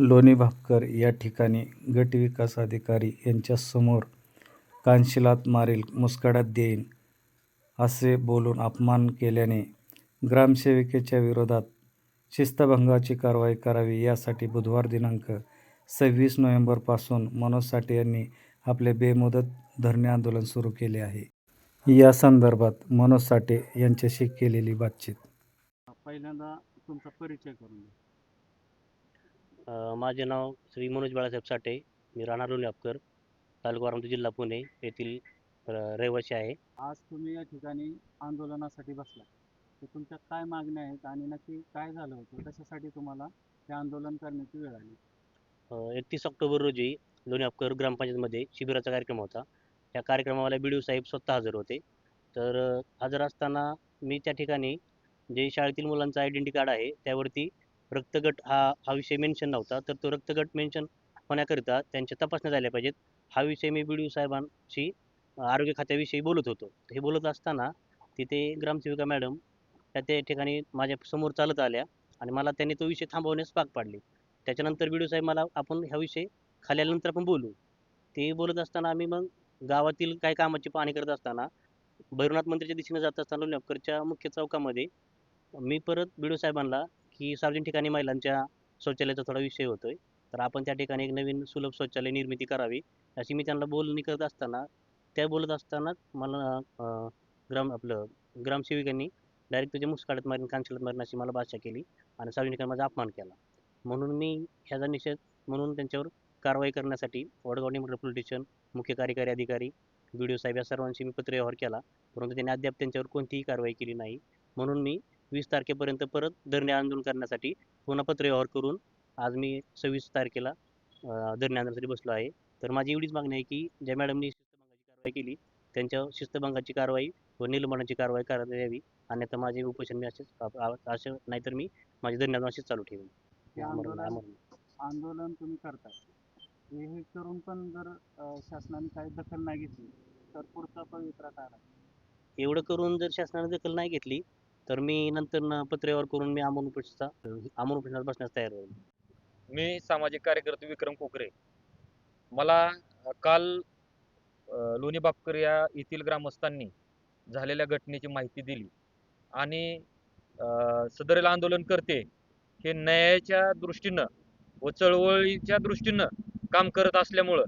लोणी भापकर या ठिकाणी गट विकास अधिकारी यांच्यासमोर कानशिलात मारील मुस्काड्यात देईन असे बोलून अपमान केल्याने ग्रामसेविकेच्या विरोधात शिस्तभंगाची कारवाई करावी यासाठी बुधवार दिनांक सव्वीस नोव्हेंबरपासून मनोज साठे यांनी आपले बेमुदत धरणे आंदोलन सुरू केले आहे. या संदर्भात मनोज साठे यांच्याशी केलेली बातचीत. पहिल्यांदा तुमचा परिचय करून माझे नाव श्री मनोज बाळासाहेब साठे. मी राहणार लोण्यापकर तालुका वारामती जिल्हा पुणे येथील रहिवासी आहे. आज तुम्ही या ठिकाणी आंदोलनासाठी बसला तर तुमच्या काय मागण्या आहेत आणि नक्की काय झालं होतं? कशासाठी तुम्हाला हे आंदोलन करण्याची वेळ आली? एकतीस ऑक्टोबर रोजी लोण्यापकर ग्रामपंचायतमध्ये शिबिराचा कार्यक्रम होता. त्या कार्यक्रमाला बी डी साहेब स्वतः हजर होते. तर हजर असताना मी त्या ठिकाणी जे शाळेतील मुलांचा आयडेंटी कार्ड आहे त्यावरती रक्तगट हा हा विषय मेन्शन नव्हता. तर तो रक्तगट मेन्शन होण्याकरिता त्यांच्या तपासण्या झाल्या पाहिजेत. हा विषय मी बी डी ओ साहेबांशी आरोग्य खात्याविषयी बोलत होतो. हे बोलत असताना तिथे ग्रामसेविका मॅडम त्या त्या ठिकाणी माझ्यासमोर चालत आल्या आणि मला त्यांनी तो विषय थांबवण्यास भाग पाडले. त्याच्यानंतर बी डी ओ साहेब मला आपण ह्या विषय खाली आल्यानंतर आपण बोलू. ते बोलत असताना आम्ही मग गावातील काही कामाची पाहणी करत असताना भैरवनाथ मंदिरच्या दिशेने जात असताना लोणकरच्या मुख्य चौकामध्ये मी परत बी डी ओ साहेबांना की सार्वजनिक ठिकाणी महिलांच्या शौचालयाचा थोडा विषय होतोय. तर आपण त्या ठिकाणी एक नवीन सुलभ शौचालय निर्मिती करावी अशी मी त्यांना बोलणी करत असताना त्या बोलत असताना मला ग्राम आपलं ग्रामसेविकांनी डायरेक्ट तुझ्या मुस्काळत मारीन कांचलत मारीन अशी मला भाषा केली आणि सार्वजनिक माझा अपमान केला. म्हणून मी ह्याचा निषेध म्हणून त्यांच्यावर कारवाई करण्यासाठी वडगाव निमगड पोलीस स्टेशन मुख्य कार्यकारी अधिकारी बी डी ओ साहेब या सर्वांशी मी पत्रव्यवहार केला. परंतु त्यांनी अद्याप त्यांच्यावर कोणतीही कारवाई केली नाही. म्हणून मी वीस तारखेपर्यंत परत धरणे आंदोलन करण्यासाठी पुन्हा पत्रव्यवहार करून आज मी सव्वीस तारखेला धरणे आंदोलनासाठी बसलो आहे. तर माझी एवढीच मागणी आहे की ज्या मॅडमनी शिस्तभंगाची कारवाई केली त्यांच्या शिस्तभंगाची कारवाई व निलंबनाची कारवाई करण्यात यावी. अन्यथा माझे उपोषण मी असेच असे नाहीतर मी माझे धरणे आंदोलन असेच चालू ठेवेन. आंदोलन तुम्ही करताय. हे करून पण जर शासनाने काही दखल नाही घेतली तर पुढचा पवित्रा काय? एवढं करून जर शासनाने दखल नाही घेतली तर मी नंतर पत्रव्यवहार करून मी अमोल उपोषणाचा आमरण उपोषणात बसण्यास तयार होईल. मी सामाजिक कार्यकर्ते विक्रम कोकरे. मला काल लोणी बापकर या येथील ग्रामस्थांनी झालेल्या घटनेची माहिती दिली आणि सदरेल सदरील आंदोलन करते हे न्यायाच्या दृष्टीनं व चळवळीच्या दृष्टीनं काम करत असल्यामुळं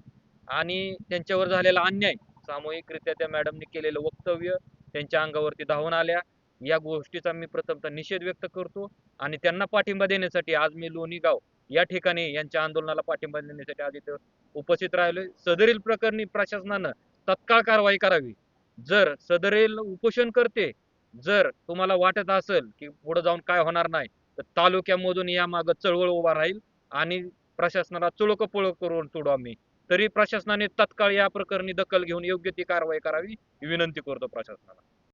आणि त्यांच्यावर झालेला अन्याय सामूहिकरित्या त्या मॅडमने केलेलं वक्तव्य त्यांच्या अंगावरती धावून आल्या. या गोष्टीचा मी प्रथमतः निषेध व्यक्त करतो आणि त्यांना पाठिंबा देण्यासाठी आज मी लोणी गाव या ठिकाणी यांच्या आंदोलनाला पाठिंबा देण्यासाठी आज इथं उपस्थित राहिलोय. सदरील प्रकरणी प्रशासनानं तत्काळ कारवाई करावी. जर सदरील उपोषण करते जर तुम्हाला वाटत असेल की पुढे जाऊन काय होणार नाही तर तालुक्यामधून या मागं चळवळ उभा राहील आणि प्रशासनाला चुळक पुळक करून सोडू आम्ही. तरी प्रशासनाने तत्काळ या प्रकरणी दखल घेऊन योग्य ती कारवाई करावी विनंती करतो प्रशासनाला.